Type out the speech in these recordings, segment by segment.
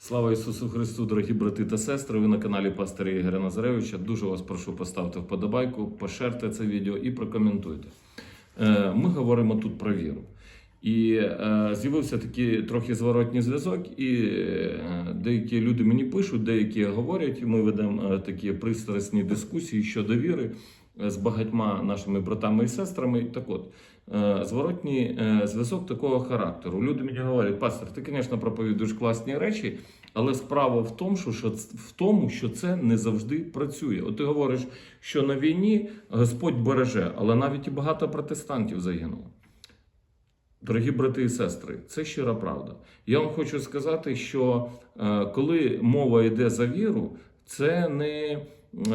Слава Ісусу Христу, дорогі брати та сестри. Ви на каналі Пастора Ігоря Назаревича. Дуже вас прошу поставити вподобайку, пошерте це відео і прокоментуйте. Е, Ми говоримо тут про віру. І е, з'явився такий трохи зворотній зв'язок, і е, деякі люди мені пишуть, деякі говорять. і Ми ведемо такі пристрасні дискусії щодо віри з багатьма нашими братами і сестрами. Так от, зворотній е, зв'язок такого характеру. Люди мені говорять, пастор, ти, звісно, проповідуєш класні речі, але справа в тому, що, в тому, що це не завжди працює. От ти говориш, що на війні Господь береже, але навіть і багато протестантів загинуло. Дорогі брати і сестри, це щира правда. Я вам хочу сказати, що е, коли мова йде за віру, це не е,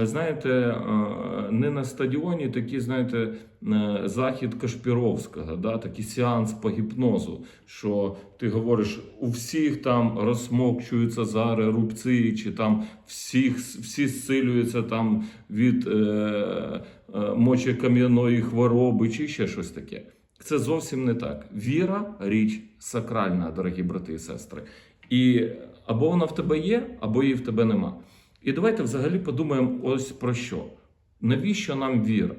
знаєте, е, не на стадіоні такий, знаєте, е, захід Кашпіровського, да, такий сеанс по гіпнозу, що ти говориш, у всіх там розсмокчуються зари, рубці, чи там всіх, всі зцілюються там від е, е, мочекам'яної хвороби, чи ще щось таке. Це зовсім не так. Віра річ сакральна, дорогі брати і сестри. І або вона в тебе є, або її в тебе нема. І давайте взагалі подумаємо ось про що. Навіщо нам віра?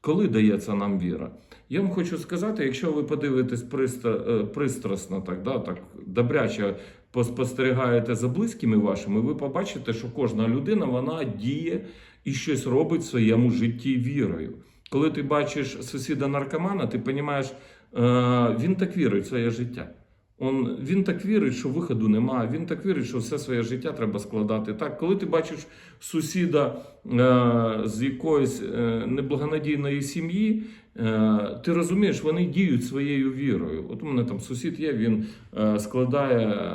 Коли дається нам віра? Я вам хочу сказати, якщо ви подивитесь е, пристрасно, так, да, так добряче поспостерігаєте за близькими вашими, ви побачите, що кожна людина вона діє і щось робить в своєму житті вірою. Коли ти бачиш сусіда наркомана, ти розумієш, е, він так вірить в своє життя. Он, він так вірить, що виходу немає. Він так вірить, що все своє життя треба складати. Так, коли ти бачиш сусіда е, з якоїсь е, неблагонадійної сім'ї, е, ти розумієш, вони діють своєю вірою. От у мене там сусід є, він е, складає е,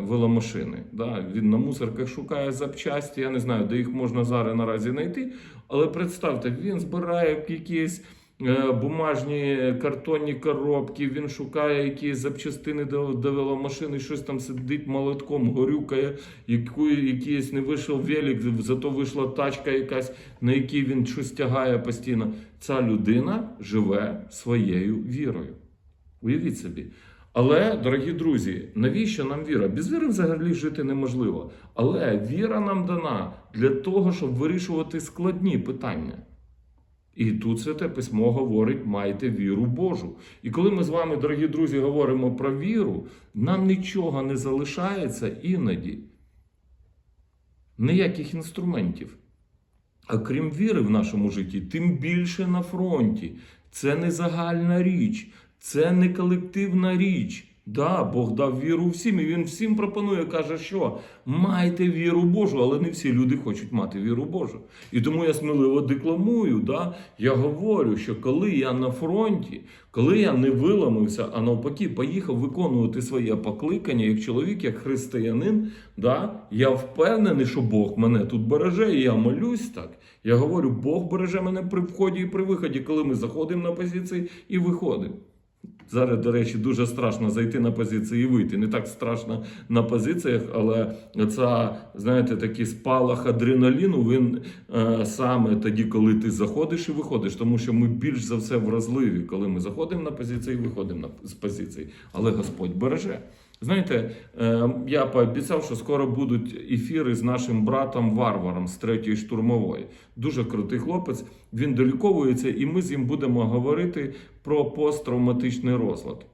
веломашини. Да? Він на мусорках шукає запчасті. Я не знаю, де їх можна зараз наразі знайти. Але представте, він збирає якісь. Е, Бумажні картонні коробки, він шукає якісь запчастини до, веломашини, щось там сидить молотком, горюкає, яку, якийсь не вийшов велик, зато вийшла тачка якась, на якій він щось тягає постійно. Ця людина живе своєю вірою. Уявіть собі. Але, дорогі друзі, навіщо нам віра? Без віри взагалі жити неможливо. Але віра нам дана для того, щоб вирішувати складні питання. І тут святе письмо говорить: майте віру Божу. І коли ми з вами, дорогі друзі, говоримо про віру, нам нічого не залишається іноді. Ніяких інструментів. А крім віри в нашому житті, тим більше на фронті. Це не загальна річ, це не колективна річ. Да, Бог дав віру всім, і він всім пропонує, каже, що майте віру Божу, але не всі люди хочуть мати віру Божу. І тому я сміливо декламую. Да? Я говорю, що коли я на фронті, коли я не виламався, а навпаки, поїхав виконувати своє покликання як чоловік, як християнин, да? я впевнений, що Бог мене тут береже, і я молюсь так. Я говорю, Бог береже мене при вході і при виході, коли ми заходимо на позиції і виходимо. Зараз, до речі, дуже страшно зайти на позиції і вийти. Не так страшно на позиціях, але це, знаєте, такий спалах адреналіну, він е, саме тоді, коли ти заходиш і виходиш, тому що ми більш за все вразливі, коли ми заходимо на позиції і виходимо на, з позиції. Але Господь береже. Знаєте, е, я пообіцяв, що скоро будуть ефіри з нашим братом Варваром з третьої штурмової. Дуже крутий хлопець. Він доліковується, і ми з ним будемо говорити про посттравматичний розлад.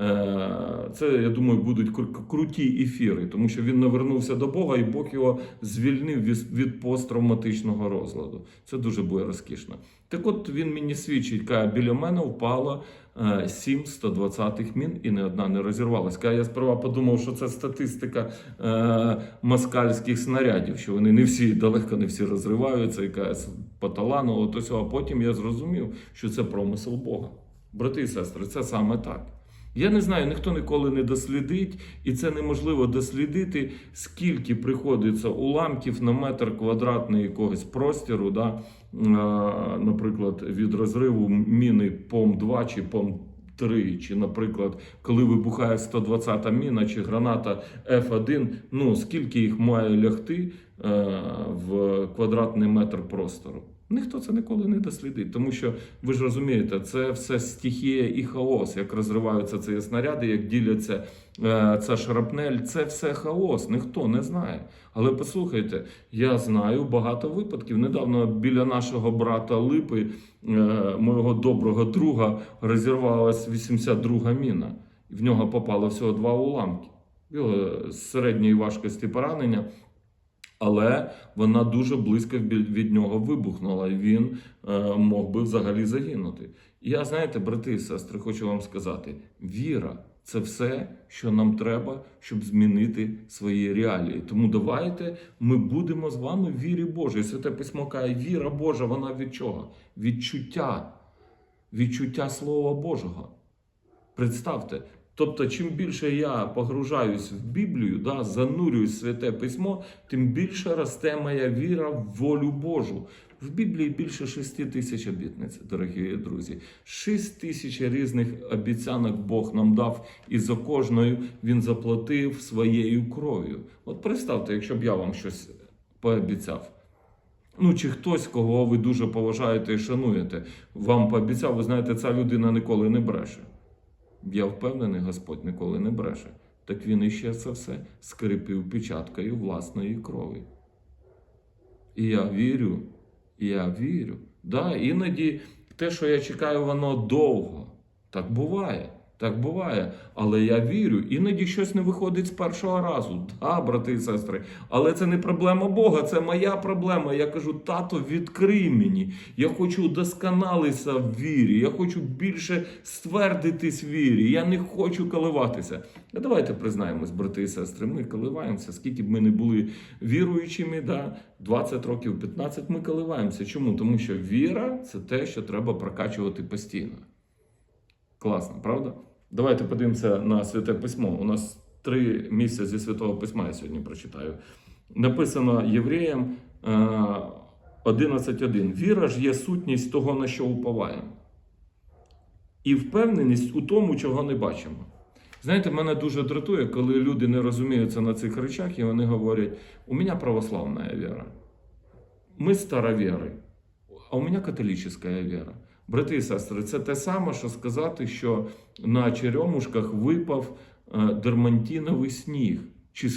Е, Це, я думаю, будуть круті ефіри, тому що він навернувся до Бога, і Бог його звільнив від- посттравматичного розладу. Це дуже буде розкішно. Так от він мені свідчить, каже, біля мене впало е, 7 120-х мін і не одна не розірвалась. Каже, я сперва подумав, що це статистика е, москальських снарядів, що вони не всі, далеко не всі розриваються, і каже, по талану, от ось, а потім я зрозумів, що це промисел Бога. Брати і сестри, це саме так. Я не знаю, ніхто ніколи не дослідить, і це неможливо дослідити, скільки приходиться уламків на метр квадратний якогось простіру, да, е, наприклад, від розриву міни ПОМ-2 чи ПОМ-3, чи, наприклад, коли вибухає 120-та міна чи граната F1, ну скільки їх має лягти в квадратний метр простору? Ніхто це ніколи не дослідить, тому що ви ж розумієте, це все стихія і хаос, як розриваються ці снаряди, як діляться е, ця шрапнель, це все хаос, ніхто не знає. Але послухайте, я знаю багато випадків. Недавно біля нашого брата Липи, е, мого доброго друга, розірвалась 82-га міна. В нього попало всього два уламки. З середньої важкості поранення. Але вона дуже близько від нього вибухнула, і він е, мог би взагалі загинути. І я, знаєте, брати і сестри, хочу вам сказати: віра це все, що нам треба, щоб змінити свої реалії. Тому давайте ми будемо з вами в вірі Божій. Святе письмо каже, віра Божа, вона від чого? Відчуття, відчуття Слова Божого. Представте, тобто, чим більше я погружаюсь в Біблію, да, занурююсь в святе письмо, тим більше росте моя віра в волю Божу. В Біблії більше 6 тисяч обітниць, дорогі друзі. 6 тисяч різних обіцянок Бог нам дав, і за кожною він заплатив своєю кров'ю. От представте, якщо б я вам щось пообіцяв. Ну, чи хтось, кого ви дуже поважаєте і шануєте, вам пообіцяв, ви знаєте, ця людина ніколи не бреше. Я впевнений, Господь ніколи не бреше. Так він іще це все скрипів печаткою власної крові. І я вірю, я вірю. Да, іноді те, що я чекаю, воно довго. Так буває. Так буває. Але я вірю, іноді щось не виходить з першого разу. Да, брати і сестри. Але це не проблема Бога, це моя проблема. Я кажу, тато, відкрий мені. Я хочу удосконалитися в вірі. Я хочу більше ствердитись в вірі. Я не хочу коливатися. А давайте признаємось, брати і сестри. Ми коливаємося, скільки б ми не були віруючими, да, 20 років, 15 ми коливаємося. Чому? Тому що віра це те, що треба прокачувати постійно. Класно, правда? Давайте подивимося на святе письмо. У нас три місця зі святого письма я сьогодні прочитаю. Написано євреям е, 11.1. Віра ж є сутність того, на що уповаємо. І впевненість у тому, чого не бачимо. Знаєте, мене дуже дратує, коли люди не розуміються на цих речах, і вони говорять: у мене православна віра. Ми старовіри, а у мене католическа віра. Брати і сестри, це те саме, що сказати, що на черемушках випав е, дермантиновий сніг, чи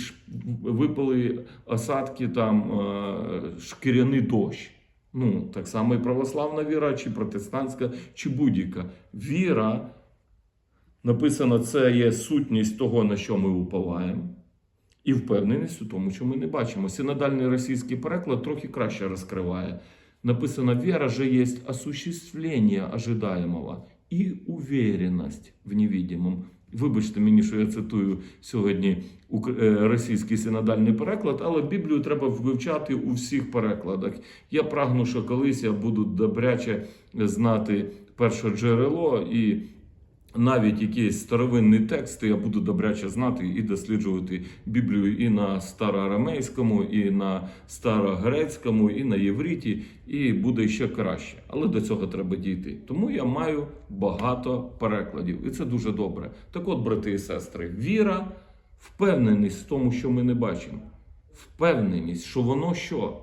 випали осадки там е, шкіряний дощ. Ну, так само і православна віра, чи протестантська, чи будь-яка. Віра, написано, це є сутність того, на що ми уповаємо. І впевненість у тому, що ми не бачимо. Синодальний російський переклад трохи краще розкриває. Написано, вера же есть осуществление ожидаемого і уверенность в невидимом. Вибачте мені, що я цитую сьогодні е, російський синодальний переклад, але Біблію треба вивчати у всіх перекладах. Я прагну, що колись я буду добряче знати перше джерело і навіть якісь старовинні тексти я буду добряче знати і досліджувати Біблію і на староарамейському, і на старогрецькому, і на євриті, і буде ще краще. Але до цього треба дійти. Тому я маю багато перекладів, і це дуже добре. Так от, брати і сестри, віра, впевненість в тому, що ми не бачимо. Впевненість, що воно що?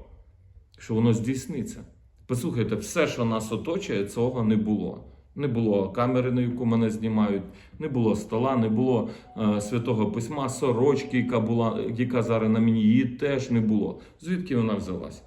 Що воно здійсниться. Послухайте, все, що нас оточує, цього не було. Не було камери, на яку мене знімають, не було стола, не було е, святого письма, сорочки, яка була, яка зараз на мені, її теж не було. Звідки вона взялась?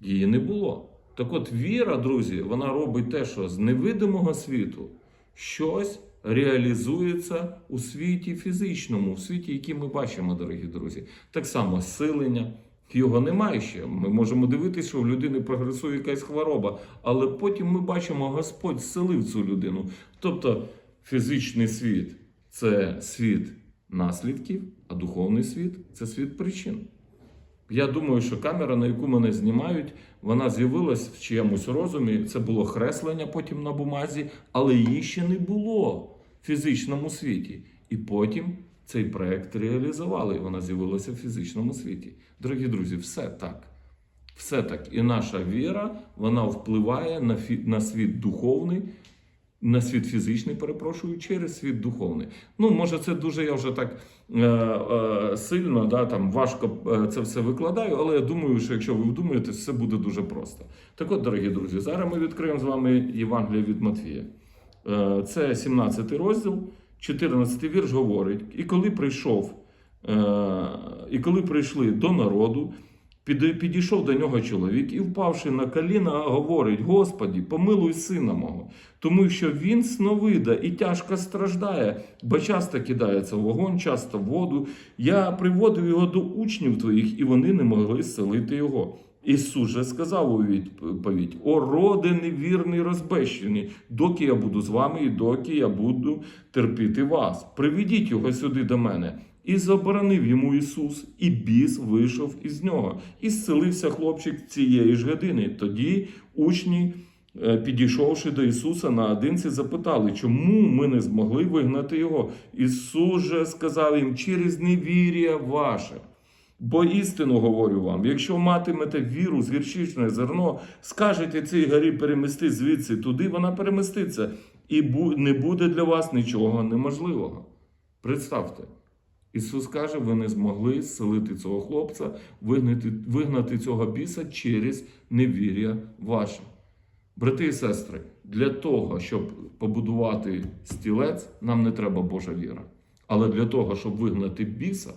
Її не було. Так от віра, друзі, вона робить те, що з невидимого світу щось реалізується у світі фізичному, у світі, який ми бачимо, дорогі друзі. Так само силення. Його немає ще. Ми можемо дивитися, що в людини прогресує якась хвороба, але потім ми бачимо, Господь зцелив цю людину. Тобто фізичний світ це світ наслідків, а духовний світ це світ причин. Я думаю, що камера, на яку мене знімають, вона з'явилась в чиємусь розумі. Це було хреслення потім на бумазі, але її ще не було в фізичному світі. І потім цей проект реалізували, і вона з'явилася в фізичному світі. Дорогі друзі, все так. Все так. І наша віра вона впливає на, фі... на світ духовний, на світ фізичний, перепрошую, через світ духовний. Ну, може, це дуже я вже так е, е, сильно, да, там важко е, це все викладаю, але я думаю, що якщо ви вдумаєтесь, все буде дуже просто. Так от, дорогі друзі, зараз ми відкриємо з вами Євангеліє від Матвія. Е, Це 17 розділ, 14 вірш говорить: і коли прийшов, е, і коли прийшли до народу, підійшов до нього чоловік і, впавши на коліна, говорить: Господі, помилуй сина мого, тому що він сновида і тяжко страждає, бо часто кидається в вогонь, часто в воду. Я приводив його до учнів твоїх, і вони не могли зцелити його. Ісус же сказав у відповідь: О, роде невірний розбещений, доки я буду з вами, і доки я буду терпіти вас. Приведіть його сюди до мене. І заборонив йому Ісус, і біс вийшов із нього, і зцелився хлопчик цієї ж години. Тоді учні, е, підійшовши до Ісуса наодинці, запитали, чому ми не змогли вигнати його. Ісус же сказав їм через невір'я ваше. Бо істину говорю вам, якщо матимете віру з гірчичне зерно, скажете цій горі перемести звідси туди, вона переместиться, і не буде для вас нічого неможливого. Представте, Ісус каже, ви не змогли зцелити цього хлопця, вигнати, вигнати цього біса через невір'я ваше. Брати і сестри, для того, щоб побудувати стілець, нам не треба Божа віра. Але для того, щоб вигнати біса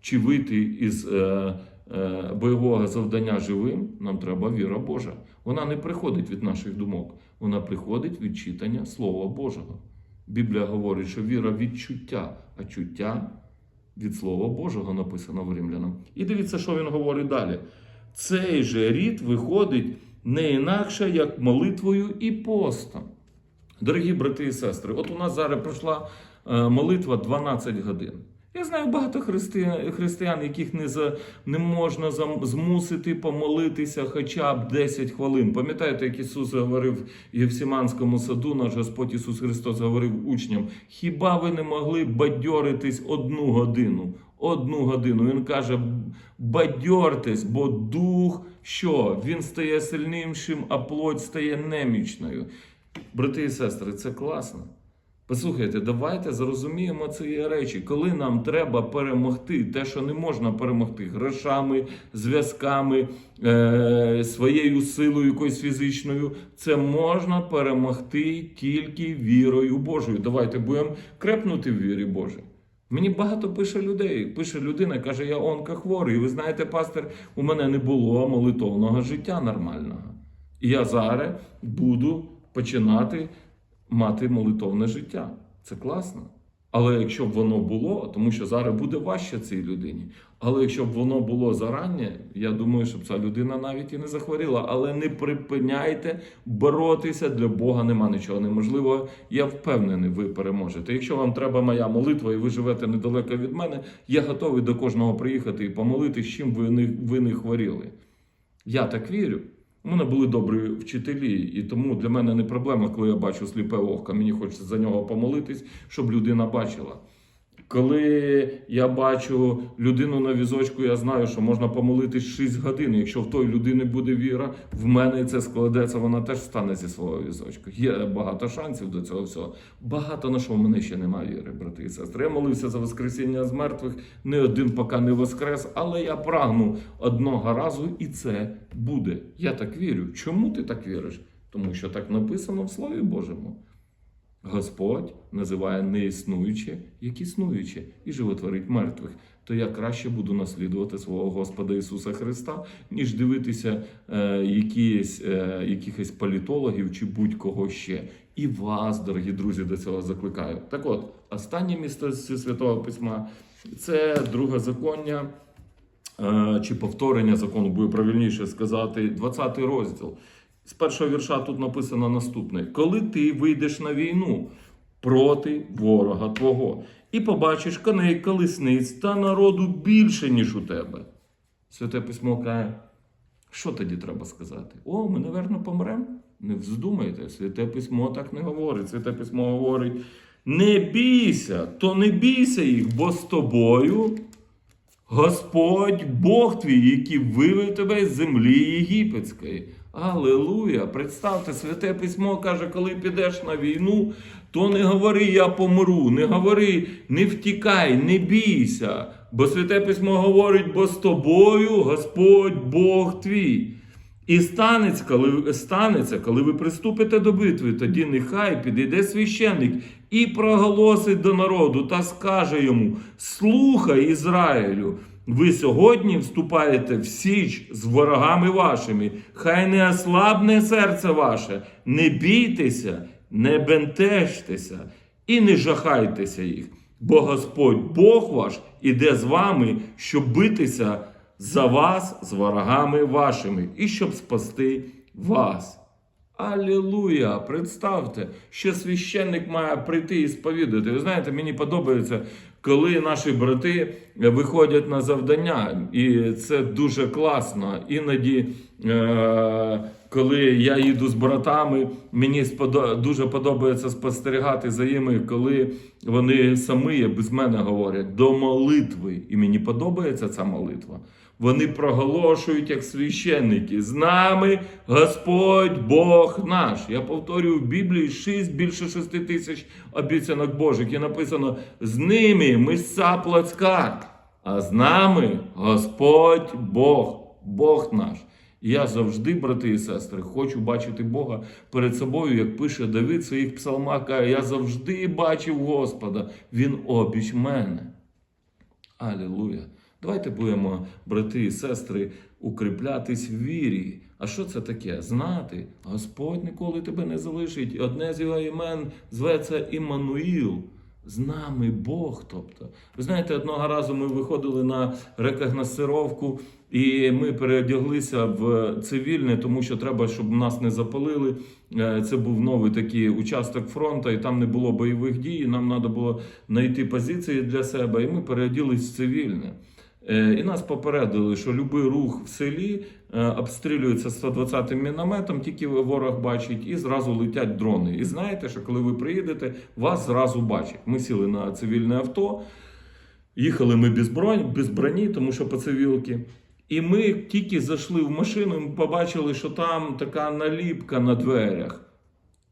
чи вийти із е, е, бойового завдання живим, нам треба віра Божа. Вона не приходить від наших думок, вона приходить від читання Слова Божого. Біблія говорить, що віра від чуття, а чуття від Слова Божого написано в римлянам. І дивіться, що він говорить далі. Цей же рід виходить не інакше, як молитвою і постом. Дорогі брати і сестри, от у нас зараз пройшла е, молитва 12 годин. Я знаю багато християн, християн яких не, за, не можна зам- змусити помолитися хоча б 10 хвилин. Пам'ятаєте, як Ісус говорив в Євсіманському саду, наш Господь Ісус Христос говорив учням: хіба ви не могли бадьоритись одну годину? Одну годину. Він каже: бадьортесь, бо дух що? Він стає сильнішим, а плоть стає немічною. Брати і сестри, це класно. Послухайте, давайте зрозуміємо ці речі. Коли нам треба перемогти те, що не можна перемогти грошами, зв'язками, е- своєю силою якоюсь фізичною, це можна перемогти тільки вірою Божою. Давайте будемо крепнути в вірі Божій. Мені багато пише людей. Пише людина, каже, я онкохворий. І ви знаєте, пастор, у мене не було молитовного життя нормального. І я зараз буду починати мати молитовне життя. Це класно. Але якщо б воно було, тому що зараз буде важче цій людині. Але якщо б воно було зарані, я думаю, щоб ця людина навіть і не захворіла. Але не припиняйте боротися для Бога нема нічого неможливого. Я впевнений, ви переможете. Якщо вам треба моя молитва, і ви живете недалеко від мене, я готовий до кожного приїхати і помолитись, чим ви не, ви не хворіли. Я так вірю. У мене були добрі вчителі, і тому для мене не проблема, коли я бачу сліпе око. Мені хочеться за нього помолитись, щоб людина бачила. Коли я бачу людину на візочку, я знаю, що можна помолитись 6 годин. Якщо в той людини буде віра, в мене це складеться, вона теж стане зі свого візочка. Є багато шансів до цього всього. Багато на що в мене ще немає віри, брати і сестри. Я молився за воскресіння з мертвих, не один поки не воскрес, але я прагну одного разу, і це буде. Я так вірю. Чому ти так віриш? Тому що так написано в Слові Божому. Господь називає неіснуюче, як існуюче, і животворить мертвих. То я краще буду наслідувати свого Господа Ісуса Христа, ніж дивитися е, якісь, е, якихось політологів чи будь-кого ще. І вас, дорогі друзі, до цього закликаю. Так от, останнє місце Святого Письма це друге законня. Е, чи повторення закону, буде правильніше сказати, 20 розділ. З першого вірша тут написано наступне: коли ти вийдеш на війну проти ворога твого, і побачиш коней, колесниць та народу більше, ніж у тебе. Святе письмо каже, що тоді треба сказати? О, ми, напевно, помремо? Не вздумайте, святе письмо так не говорить. Святе письмо говорить: не бійся, то не бійся їх, бо з тобою Господь Бог твій, який вивів тебе з землі єгипетської. Алілуя! Представте, святе письмо каже, коли підеш на війну, то не говори, я помру, не говори, не втікай, не бійся. Бо святе письмо говорить, бо з тобою Господь Бог твій. І станеться, коли станеться, коли ви приступите до битви, тоді нехай підійде священник і проголосить до народу та скаже йому: Слухай, Ізраїлю, ви сьогодні вступаєте в січ з ворогами вашими. Хай не ослабне серце ваше, не бійтеся, не бентежтеся і не жахайтеся їх. Бо Господь Бог ваш іде з вами, щоб битися за вас з ворогами вашими і щоб спасти вас. Алілуя! Представте, що священник має прийти і сповідати. Ви знаєте, мені подобається, коли наші брати виходять на завдання, і це дуже класно. Іноді, е- коли я їду з братами, мені дуже подобається спостерігати за ними, коли вони самі без мене говорять до молитви. І мені подобається ця молитва. Вони проголошують як священники. З нами Господь Бог наш. Я повторюю в Біблії 6, більше 6 тисяч обіцянок Божих. І написано: з ними мисця плацька, а з нами Господь Бог, Бог наш. Я завжди, брати і сестри, хочу бачити Бога перед собою, як пише Давид в своїх псалмах, каже, я завжди бачив Господа, Він обіч мене. Алілуя. Давайте будемо, брати і сестри, укріплятись в вірі. А що це таке? Знати, Господь ніколи тебе не залишить. Одне з його імен зветься Іммануїл. З нами Бог. Тобто, ви знаєте, одного разу ми виходили на рекогносцировку, і ми переодяглися в цивільне, тому що треба, щоб нас не запалили. Е, Це був новий такий участок фронту, і там не було бойових дій. Нам треба було знайти позиції для себе, і ми переоділися в цивільне. Е, І нас попередили, що будь-який рух в селі е, обстрілюється 120-м мінометом, тільки ворог бачить, і зразу летять дрони. І знаєте, що коли ви приїдете, вас зразу бачать. Ми сіли на цивільне авто, їхали ми без броні, без броні, тому що по цивілки. І ми тільки зайшли в машину, і ми побачили, що там така наліпка на дверях.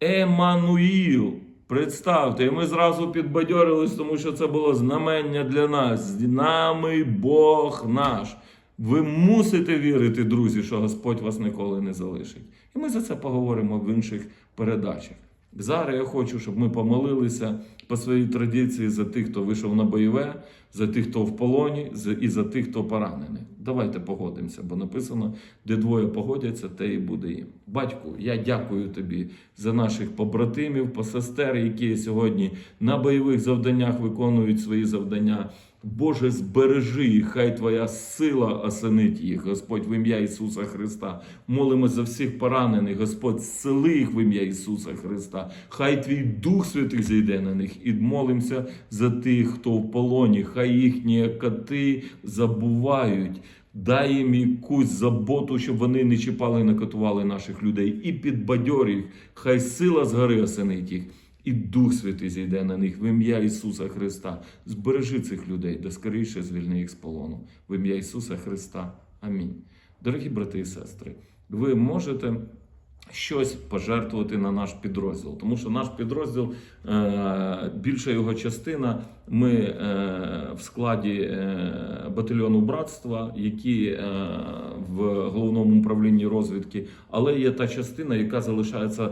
Еммануїл. Представте, і ми зразу підбадьорились, тому що це було знамення для нас. З нами Бог наш. Ви мусите вірити, друзі, що Господь вас ніколи не залишить. І ми за це поговоримо в інших передачах. Зараз я хочу, щоб ми помолилися по своїй традиції за тих, хто вийшов на бойове, за тих, хто в полоні, і за тих, хто поранений. Давайте погодимося, бо написано, де двоє погодяться, те і буде їм. Батьку, я дякую тобі за наших побратимів, посестер, які сьогодні на бойових завданнях виконують свої завдання. Боже, збережи їх, хай Твоя сила осенить їх, Господь, в ім'я Ісуса Христа. Молимо за всіх поранених, Господь, зцели їх в ім'я Ісуса Христа. Хай Твій Дух Святий зійде на них. І молимося за тих, хто в полоні, хай їхні коти забувають. Дай їм якусь заботу, щоб вони не чіпали і не катували наших людей. І підбадьор їх, хай сила згори осенить їх. І Дух Святий зійде на них в ім'я Ісуса Христа. Збережи цих людей, да скоріше звільни їх з полону. В ім'я Ісуса Христа. Амінь. Дорогі брати і сестри, ви можете щось пожертвувати на наш підрозділ, тому що наш підрозділ, е, більша його частина, ми е, в складі е, батальйону братства, які в головному управлінні розвідки, але є та частина, яка залишається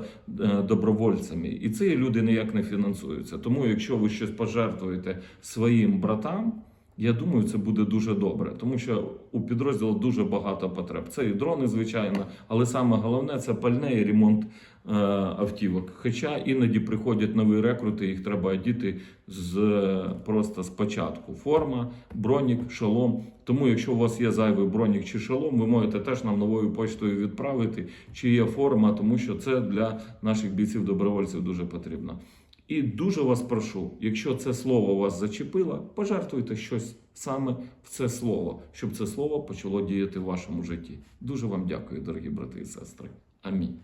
добровольцями, і ці люди ніяк не фінансуються. Тому, якщо ви щось пожертвуєте своїм братам. Я думаю, це буде дуже добре, тому що у підрозділу дуже багато потреб. Це і дрони, звичайно, але саме головне це пальне і ремонт е, автівок. Хоча іноді приходять нові рекрути, їх треба одіти з просто спочатку. Форма, бронік, шолом. Тому, якщо у вас є зайвий бронік чи шолом, ви можете теж нам новою почтою відправити, чи є форма, тому що це для наших бійців добровольців дуже потрібно. І дуже вас прошу, якщо це слово вас зачепило, пожертвуйте щось саме в це слово, щоб це слово почало діяти в вашому житті. Дуже вам дякую, дорогі брати і сестри. Амінь.